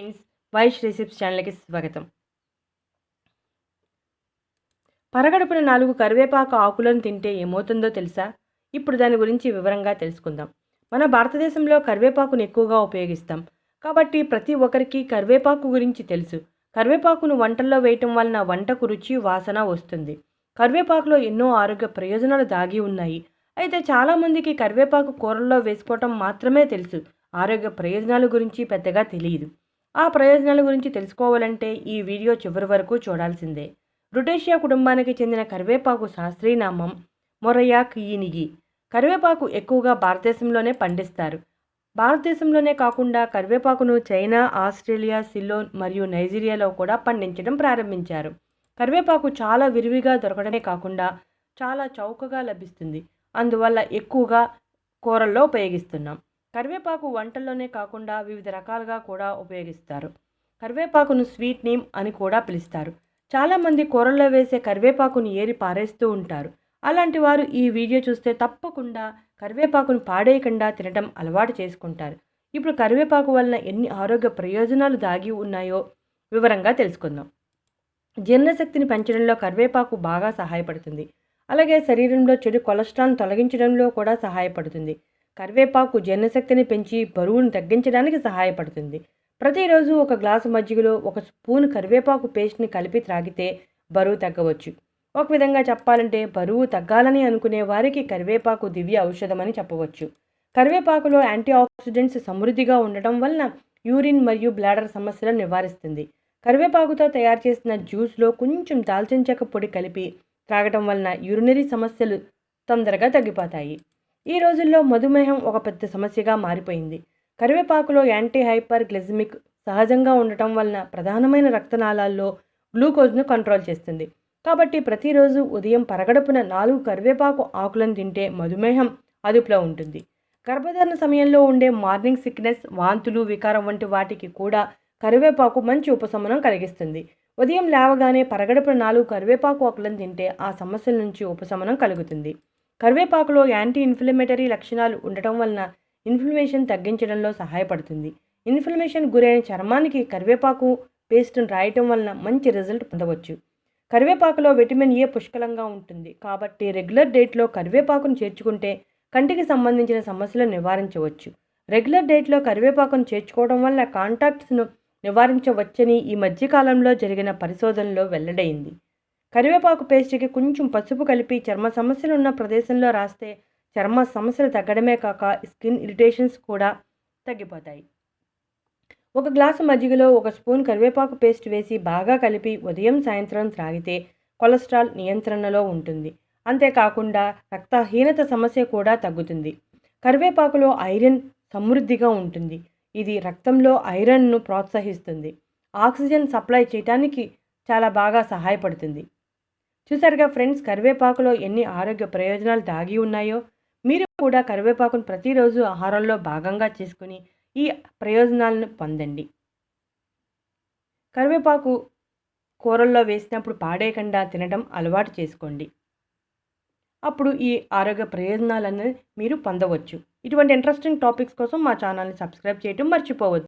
Friends Vaish recipes ఛానల్కి స్వాగతం. పరగడుపున నాలుగు కరివేపాకు ఆకులను తింటే ఏమవుతుందో తెలుసా? ఇప్పుడు దాని గురించి వివరంగా తెలుసుకుందాం. మన భారతదేశంలో కరివేపాకును ఎక్కువగా ఉపయోగిస్తాం. కాబట్టి ప్రతి ఒక్కరికి కరివేపాకు గురించి తెలుసు. కరివేపాకును వంటల్లో వేయటం వలన వంటకు రుచి వాసన వస్తుంది. కరివేపాకులో ఎన్నో ఆరోగ్య ప్రయోజనాలు దాగి ఉన్నాయి. అయితే చాలామందికి కరివేపాకు కూరల్లో వేసుకోవటం మాత్రమే తెలుసు. ఆరోగ్య ప్రయోజనాల గురించి పెద్దగా తెలియదు. ఆ ప్రయోజనాల గురించి తెలుసుకోవాలంటే ఈ వీడియో చివరి వరకు చూడాల్సిందే. రుటేషియా కుటుంబానికి చెందిన కరివేపాకు శాస్త్రీనామం మొరయా కియినిగి కరివేపాకు ఎక్కువగా భారతదేశంలోనే పండిస్తారు. భారతదేశంలోనే కాకుండా కరివేపాకును చైనా ఆస్ట్రేలియా సిలోన్ మరియు నైజీరియాలో కూడా పండించడం ప్రారంభించారు. కరివేపాకు చాలా విరివిగా దొరకడమే కాకుండా చాలా చౌకగా లభిస్తుంది. అందువల్ల ఎక్కువగా కూరల్లో ఉపయోగిస్తున్నాం. కరివేపాకు వంటల్లోనే కాకుండా వివిధ రకాలుగా కూడా ఉపయోగిస్తారు. కరివేపాకును స్వీట్ నేమ్ అని కూడా పిలుస్తారు. చాలామంది కూరల్లో వేసే కరివేపాకును ఏరి పారేస్తూ ఉంటారు. అలాంటి వారు ఈ వీడియో చూస్తే తప్పకుండా కరివేపాకును పాడేయకుండా తినడం అలవాటు చేసుకుంటారు. ఇప్పుడు కరివేపాకు వలన ఎన్ని ఆరోగ్య ప్రయోజనాలు దాగి ఉన్నాయో వివరంగా తెలుసుకుందాం. జీర్ణశక్తిని పెంచడంలో కరివేపాకు బాగా సహాయపడుతుంది. అలాగే శరీరంలో చెడు కొలెస్ట్రాల్ తొలగించడంలో కూడా సహాయపడుతుంది. కరివేపాకు జీర్ణశక్తిని పెంచి బరువును తగ్గించడానికి సహాయపడుతుంది. ప్రతిరోజు ఒక గ్లాసు మజ్జిగలో ఒక స్పూన్ కరివేపాకు పేస్ట్ని కలిపి త్రాగితే బరువు తగ్గవచ్చు. ఒక విధంగా చెప్పాలంటే బరువు తగ్గాలని అనుకునే వారికి కరివేపాకు దివ్య ఔషధమని చెప్పవచ్చు. కరివేపాకులో యాంటీ ఆక్సిడెంట్స్ సమృద్ధిగా ఉండటం వలన యూరిన్ మరియు బ్లాడర్ సమస్యలను నివారిస్తుంది. కరివేపాకుతో తయారు చేసిన జ్యూస్లో కొంచెం దాల్చిన చెక్క పొడి కలిపి త్రాగటం వలన యూరినరీ సమస్యలు తొందరగా తగ్గిపోతాయి. ఈ రోజుల్లో మధుమేహం ఒక పెద్ద సమస్యగా మారిపోయింది. కరివేపాకులో యాంటీ హైపర్ గ్లెజమిక్ సహజంగా ఉండటం వలన ప్రధానమైన రక్తనాళాల్లో గ్లూకోజ్ను కంట్రోల్ చేస్తుంది. కాబట్టి ప్రతిరోజు ఉదయం పరగడుపున నాలుగు కరివేపాకు ఆకులను తింటే మధుమేహం అదుపులో ఉంటుంది. గర్భధారణ సమయంలో ఉండే మార్నింగ్ సిక్నెస్ వాంతులు వికారం వంటి వాటికి కూడా కరివేపాకు మంచి ఉపశమనం కలిగిస్తుంది. ఉదయం లేవగానే పరగడపున నాలుగు కరివేపాకు ఆకులను తింటే ఆ సమస్యల నుంచి ఉపశమనం కలుగుతుంది. కరివేపాకులో యాంటీ ఇన్ఫ్లమేటరీ లక్షణాలు ఉండటం వలన ఇన్ఫ్లమేషన్ తగ్గించడంలో సహాయపడుతుంది. ఇన్ఫ్లమేషన్ గురైన చర్మానికి కరివేపాకు పేస్ట్ను రాయటం వలన మంచి రిజల్ట్ పొందవచ్చు. కరివేపాకులో విటమిన్ ఏ పుష్కలంగా ఉంటుంది. కాబట్టి రెగ్యులర్ డేట్లో కరివేపాకును చేర్చుకుంటే కంటికి సంబంధించిన సమస్యలను నివారించవచ్చు. రెగ్యులర్ డేట్లో కరివేపాకును చేర్చుకోవడం వల్ల కాంటాక్ట్స్ను నివారించవచ్చని ఈ మధ్యకాలంలో జరిగిన పరిశోధనలో వెల్లడైంది. కరివేపాకు పేస్ట్కి కొంచెం పసుపు కలిపి చర్మ సమస్యలు ఉన్న ప్రదేశంలో రాస్తే చర్మ సమస్యలు తగ్గడమే కాక స్కిన్ ఇరిటేషన్స్ కూడా తగ్గిపోతాయి. ఒక గ్లాసు మజ్జిగలో ఒక స్పూన్ కరివేపాకు పేస్ట్ వేసి బాగా కలిపి ఉదయం సాయంత్రం త్రాగితే కొలెస్ట్రాల్ నియంత్రణలో ఉంటుంది. అంతేకాకుండా రక్తహీనత సమస్య కూడా తగ్గుతుంది. కరివేపాకులో ఐరన్ సమృద్ధిగా ఉంటుంది. ఇది రక్తంలో ఐరన్ను ప్రోత్సహిస్తుంది. ఆక్సిజన్ సప్లై చేయడానికి చాలా బాగా సహాయపడుతుంది. చూసారుగా ఫ్రెండ్స్ కరివేపాకులో ఎన్ని ఆరోగ్య ప్రయోజనాలు దాగి ఉన్నాయో? మీరు కూడా కరివేపాకును ప్రతిరోజు ఆహారంలో భాగంగా చేసుకుని ఈ ప్రయోజనాలను పొందండి. కరివేపాకు కూరల్లో వేసినప్పుడు పాడేయకుండా తినడం అలవాటు చేసుకోండి. అప్పుడు ఈ ఆరోగ్య ప్రయోజనాలను మీరు పొందవచ్చు. ఇటువంటి ఇంట్రెస్టింగ్ టాపిక్స్ కోసం మా ఛానల్ని సబ్స్క్రైబ్ చేయడం మర్చిపోవద్దు.